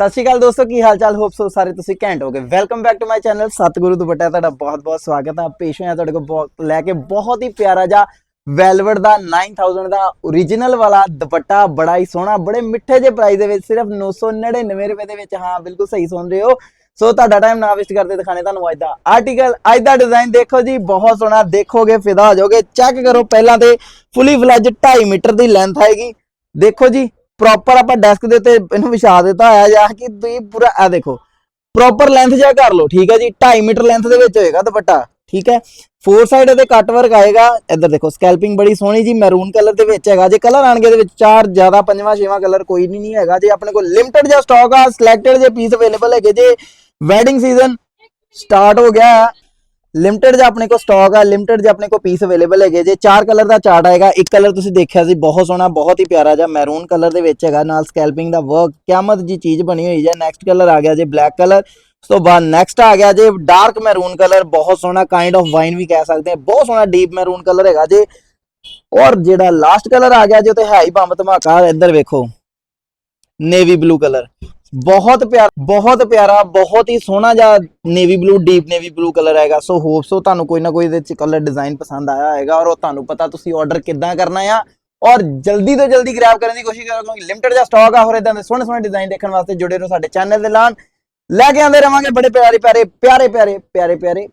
ਸਤਿ ਸ਼੍ਰੀ ਅਕਾਲ ਦੋਸਤੋ, ਕੀ ਹਾਲ ਚਾਲ ਹੋਪ ਸੋ ਸਾਰੇ ਤੁਸੀਂ ਘੈਂਟ ਹੋਗੇ welcome back to my channel ਸਤਿਗੁਰੂ ਦੁਪੱਟਾ ਤੁਹਾਡਾ, ਬਹੁਤ ਬਹੁਤ ਸਵਾਗਤ ਆ ਪੇਸ਼ ਹੋਇਆ ਤੁਹਾਡੇ ਕੋਲ ਬਹੁਤ- ਲੈ ਕੇ ਬਹੁਤ ਹੀ ਪਿਆਰਾ ਜਿਹਾ ਵੈਲਵਟ ਦਾ 9000 ਦਾ origignal ਵਾਲਾ ਦੁਪੱਟਾ, ਬੜਾ ਹੀ ਸੋਹਣਾ, ਬੜੇ ਮਿੱਠੇ ਜਿਹੇ ਪ੍ਰਾਈਸ ਦੇ ਵਿੱਚ, ਸਿਰਫ 999 ਰੁਪਏ ਦੇ ਵਿੱਚ। ਹਾਂ, ਬਿਲਕੁਲ ਸਹੀ ਸੁਣ ਰਹੇ ਹੋ। ਸੋ ਤੁਹਾਡਾ ਟਾਈਮ ਨਾ ਵੇਸਟ ਕਰਦੇ, ਦਿਖਾਣੇ ਤੁਹਾਨੂੰ ਅੱਜ ਦਾ ਆਰਟੀਕਲ ਅੱਜ ਦਾ ਡਿਜ਼ਾਈਨ ਦੇਖੋ ਜੀ, ਬਹੁਤ ਸੋਹਣਾ, ਦੇਖੋਗੇ ਫਿਦਾ ਹੋ ਜਾਓਗੇ। ਚੈੱਕ ਕਰੋ, ਪਹਿਲਾਂ ਤੇ ਫੁੱਲੀ ਫਲੈਜ 2.5 ਮੀਟਰ ਦੀ ਲੈਂਥ ਆਏਗੀ। ਦੇਖੋ ਜੀ ਪ੍ਰੋਪਰ ਆਪਾਂ ਡੈਸਕ ਦੇ ਉੱਤੇ ਇਹਨੂੰ ਵਿਛਾ ਦਿੱਤਾ ਹੋਇਆ ਜਾਂ ਕਿ ਤੁਸੀਂ ਪੂਰਾ ਆ ਦੇਖੋ ਪ੍ਰੋਪਰ ਲੈਂਥ ਜਿਹਾ ਕਰ ਲਓ, ਠੀਕ ਹੈ ਜੀ? 2.5 ਮੀਟਰ ਲੈਂਥ ਦੇ ਵਿੱਚ ਹੋਏਗਾ ਦੁਪੱਟਾ, ਠੀਕ ਹੈ? ਫੋਰ ਸਾਈਡ ਤੇ ਕੱਟ ਵਰਕ ਆਏਗਾ, ਇੱਧਰ ਦੇਖੋ ਸਕੈਲਪਿੰਗ ਬੜੀ ਸੋਹਣੀ ਜੀ ਮੈਰੂਨ ਕਲਰ ਦੇ ਵਿੱਚ ਹੈਗਾ, ਜੇ ਕਲਰ ਆਣਗੇ ਦੇ ਵਿੱਚ ਚਾਰ ਜ਼ਿਆਦਾ ਪੰਜਵਾਂ, ਛੇਵਾਂ ਕਲਰ ਕੋਈ ਨਹੀਂ ਨਹੀਂ ਹੈਗਾ, ਜੇ ਆਪਣੇ ਕੋਲ ਲਿਮਟਿਡ ਜਿਹਾ ਸਟਾਕ ਆ ਸਿਲੈਕਟਡ ਜੇ ਪੀਸ ਅਵੇਲੇਬਲ ਹੈਗੇ ਜੇ ਵੈਡਿੰਗ ਸੀਜ਼ਨ ਸਟਾਰਟ ਹੋ ਗਿਆ ਲਿਮਟਿਡ ਜਿਹਾ ਆਪਣੇ ਕੋਲ ਸਟਾਕ ਆ ਲਿਮਟਿਡ ਜਿਹਾ ਆਪਣੇ ਕੋਲ ਪੀਸ ਅਵੇਲੇਬਲ ਹੈਗੇ, ਜੇ ਚਾਰ ਕਲਰ ਦਾ ਚਾਰਟ ਆਏਗਾ, ਇੱਕ ਕਲਰ ਤੁਸੀਂ ਦੇਖਿਆ ਸੀ, ਬਹੁਤ ਸੋਹਣਾ, ਬਹੁਤ ਹੀ ਪਿਆਰਾ ਜਿਹਾ ਮੈਰੂਨ ਕਲਰ ਦੇ ਵਿੱਚ ਹੈਗਾ, ਨਾਲ ਸਕੈਲਪਿੰਗ ਦਾ ਵਰਕ ਕਿਆਮਤ ਜੀ ਚੀਜ਼ ਬਣੀ ਹੋਈ ਹੈ ਨੈਕਸਟ ਕਲਰ ਆ ਗਿਆ ਜੇ ਬਲੈਕ ਕਲਰ ਉਸ ਤੋਂ ਬਾਅਦ ਨੈਕਸਟ ਆ ਗਿਆ ਜੇ ਡਾਰਕ ਮੈਰੂਨ ਕਲਰ ਬਹੁਤ ਸੋਹਣਾ ਕਾਈਂਡ ਆਫ ਵਾਈਨ ਵੀ ਕਹਿ ਸਕਦੇ ਹਾਂ, ਬਹੁਤ ਸੋਹਣਾ ਡੀਪ ਮੈਰੂਨ ਕਲਰ ਹੈਗਾ ਜੇ। ਔਰ ਜਿਹੜਾ ਲਾਸਟ ਕਲਰ ਆ ਗਿਆ ਜੇ ਤੇ ਹੈ ਹੀ ਬੰਬ ਧਮਾਕਾ, ਇੱਧਰ ਵੇਖੋ ਨੇਵੀ ਬਲੂ ਕਲਰ ਬਹੁਤ ਪਿਆਰਾ ਬਹੁਤ ਪਿਆਰਾ, ਬਹੁਤ ਹੀ ਸੋਹਣਾ ਜਿਹਾ navy blue deep navy blue colour ਆਏਗਾ ਸੋ ਹੋਪ ਸੋ ਤੁਹਾਨੂੰ ਕੋਈ ਨਾ ਕੋਈ ਇਹਦੇ ਚ ਕਲਰ ਡਿਜ਼ਾਈਨ ਪਸੰਦ ਆਇਆ ਹੈਗਾ ਔਰ ਉਹ ਤੁਹਾਨੂੰ ਪਤਾ ਤੁਸੀਂ ਆਰਡਰ ਕਿੱਦਾਂ ਕਰਨਾ ਆ। ਔਰ ਜਲਦੀ ਤੋਂ ਜਲਦੀ ਗ੍ਰੈਬ ਕਰਨ ਦੀ ਕੋਸ਼ਿਸ਼ ਕਰੋ ਕਿਉਂਕਿ ਲਿਮਟਿਡ ਜਿਹਾ ਸਟਾਕ ਆ, ਹੋਰ ਇਦਾਂ ਦੇ ਸੋਹਣੇ ਸੋਹਣੇ ਡਿਜ਼ਾਈਨ ਦੇਖਣ ਵਾਸਤੇ ਜੁੜੇ ਰਹੋ ਸਾਡੇ ਚੈਨਲ ਦੇ ਨਾਲ। ਲੈ ਕੇ ਆਉਂਦੇ ਰਵਾਂਗੇ ਬੜੇ ਪਿਆਰੇ ਪਿਆਰੇ ਪਿਆਰੇ ਪਿਆਰੇ ਪਿਆਰੇ ਪਿਆਰੇ